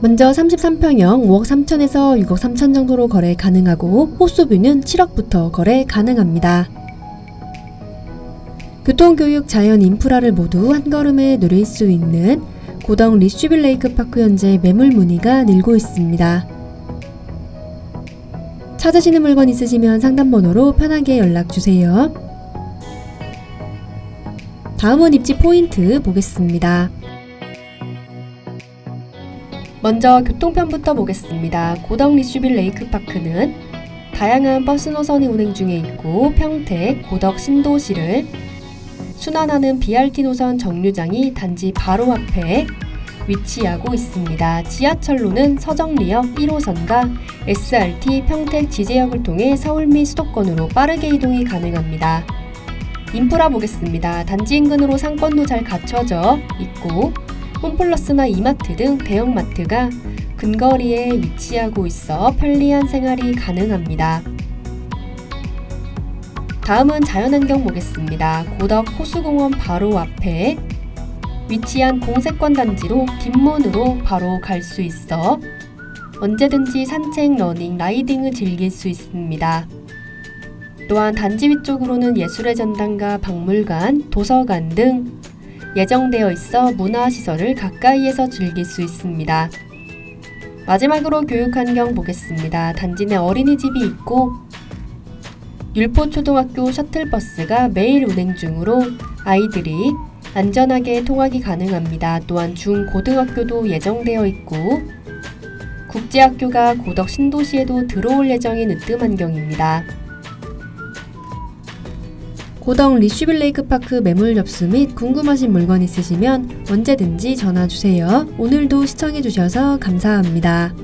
먼저 33평형 5억 3천에서 6억 3천 정도로 거래 가능하고 호수뷰는 7억부터 거래 가능합니다. 교통교육, 자연, 인프라를 모두 한 걸음에 누릴 수 있는 고덕 리슈빌 레이크 파크 현재 매물 문의가 늘고 있습니다. 찾으시는 물건 있으시면 상담번호로 편하게 연락 주세요. 다음은 입지 포인트 보겠습니다. 먼저 교통편부터 보겠습니다. 고덕 리슈빌 레이크파크는 다양한 버스 노선이 운행 중에 있고 평택, 고덕 신도시를 순환하는 BRT 노선 정류장이 단지 바로 앞에 위치하고 있습니다. 지하철로는 서정리역 1호선과 SRT 평택 지제역을 통해 서울 및 수도권으로 빠르게 이동이 가능합니다. 인프라 보겠습니다. 단지 인근으로 상권도 잘 갖춰져 있고 홈플러스나 이마트 등 대형마트가 근거리에 위치하고 있어 편리한 생활이 가능합니다. 다음은 자연환경 보겠습니다. 고덕 호수공원 바로 앞에 위치한 공세권 단지로 뒷문으로 바로 갈 수 있어 언제든지 산책, 러닝, 라이딩을 즐길 수 있습니다. 또한 단지 위쪽으로는 예술의 전당과 박물관, 도서관 등 예정되어 있어 문화시설을 가까이에서 즐길 수 있습니다. 마지막으로 교육환경 보겠습니다. 단지 내 어린이집이 있고 율포초등학교 셔틀버스가 매일 운행 중으로 아이들이 안전하게 통학이 가능합니다. 또한 중, 고등학교도 예정되어 있고 국제학교가 고덕 신도시에도 들어올 예정인 으뜸 환경입니다. 고덕 리슈빌 레이크 파크 매물 접수 및 궁금하신 물건 있으시면 언제든지 전화 주세요. 오늘도 시청해주셔서 감사합니다.